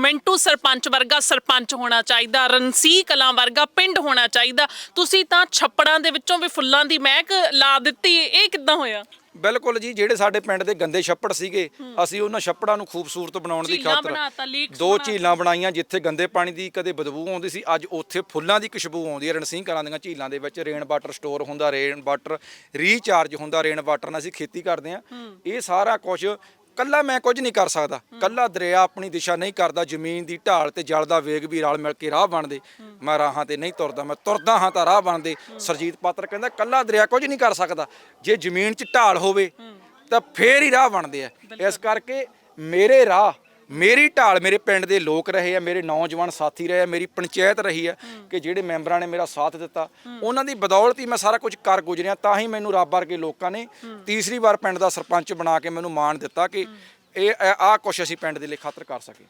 ਮਿੰਟੂ ਸਰਪੰਚ ਵਰਗਾ ਸਰਪੰਚ ਹੋਣਾ ਚਾਹੀਦਾ ਰਣਸੀ ਕਲਾਂ ਵਰਗਾ ਪਿੰਡ ਹੋਣਾ ਚਾਹੀਦਾ। ਤੁਸੀਂ ਤਾਂ ਛੱਪੜਾਂ ਦੇ ਵਿੱਚੋਂ ਵੀ ਫੁੱਲਾਂ ਦੀ ਮਹਿਕ ਲਾ ਦਿੱਤੀ। ਇਹ ਕਿੱਦਾਂ ਹੋਇਆ? ਬਿਲਕੁਲ ਜੀ ਜਿਹੜੇ ਸਾਡੇ ਪਿੰਡ ਦੇ ਗੰਦੇ ਛੱਪੜ ਸੀਗੇ ਅਸੀਂ ਉਹਨਾਂ ਛੱਪੜਾਂ ਨੂੰ ਖੂਬਸੂਰਤ ਬਣਾਉਣ ਦੀ ਖਾਤਰ ਦੋ। ਝੀਲਾਂ ਬਣਾਈਆਂ ਜਿੱਥੇ ਗੰਦੇ ਪਾਣੀ ਦੀ ਕਦੇ ਬਦਬੂ ਆਉਂਦੀ ਸੀ ਅੱਜ ਉੱਥੇ ਫੁੱਲਾਂ ਦੀ ਖੁਸ਼ਬੂ ਆਉਂਦੀ ਹੈ। ਰਣਸੀਂਹ ਕਲਾਂ ਦੀਆਂ ਝੀਲਾਂ ਦੇ ਵਿੱਚ ਰੇਨ ਵਾਟਰ ਸਟੋਰ ਹੁੰਦਾ ਰੇਨ ਵਾਟਰ ਰੀਚਾਰਜ ਹੁੰਦਾ ਰੇਨ ਵਾਟਰ ਨਾਲ ਅਸੀਂ ਖੇਤੀ ਕਰਦੇ ਹਾਂ। ਇਹ ਸਾਰਾ ਕੁਝ ਕੱਲਾ ਮੈਂ ਕੁਝ ਨਹੀਂ ਕਰ ਸਕਦਾ। ਕੱਲਾ ਦਰਿਆ ਆਪਣੀ ਦਿਸ਼ਾ ਨਹੀਂ ਕਰਦਾ, ਜ਼ਮੀਨ ਦੀ ਢਾਲ ਤੇ ਜਲ ਦਾ ਵੇਗ ਵੀ ਰਲ ਮਿਲ ਕੇ ਰਾਹ ਬਣਦੇ। ਮੈਂ ਰਾਹਾਂ ਤੇ ਨਹੀਂ ਤੁਰਦਾ, ਮੈਂ ਤੁਰਦਾ ਹਾਂ ਤਾਂ ਰਾਹ ਬਣਦੇ। ਸਰਜੀਤ ਪਾਤਰ ਕਹਿੰਦਾ, ਕੱਲਾ ਦਰਿਆ ਕੁਝ ਨਹੀਂ ਕਰ ਸਕਦਾ। ਜੇ ਜ਼ਮੀਨ 'ਚ ਢਾਲ ਹੋਵੇ ਤਾਂ ਫੇਰ ਹੀ ਰਾਹ ਬਣਦੇ ਆ। ਇਸ ਕਰਕੇ ਮੇਰੇ ਰਾਹ ਮੇਰੀ ਢਾਲ ਮੇਰੇ ਪਿੰਡ ਦੇ ਲੋਕ ਰਹੇ ਆ ਮੇਰੇ ਨੌਜਵਾਨ ਸਾਥੀ ਰਹੇ ਆ ਮੇਰੀ ਪੰਚਾਇਤ ਰਹੀ ਆ ਕਿ ਜਿਹੜੇ ਮੈਂਬਰਾਂ ਨੇ ਮੇਰਾ ਸਾਥ ਦਿੱਤਾ। ਉਹਨਾਂ ਦੀ ਬਦੌਲਤ ਹੀ ਮੈਂ ਸਾਰਾ ਕੁਝ ਕਰ ਗੁਜ਼ਰਿਆ ਤਾਂ ਹੀ ਮੈਨੂੰ ਰੱਬ ਵਰਗੇ ਲੋਕਾਂ ਨੇ ਤੀਸਰੀ ਵਾਰ ਪਿੰਡ ਦਾ ਸਰਪੰਚ ਬਣਾ ਕੇ ਮੈਨੂੰ ਮਾਣ ਦਿੱਤਾ ਕਿ ਇਹ ਆਹ ਕੁਝ ਅਸੀਂ ਪਿੰਡ ਦੇ ਲਈ ਖਾਤਰ ਕਰ ਸਕੇ।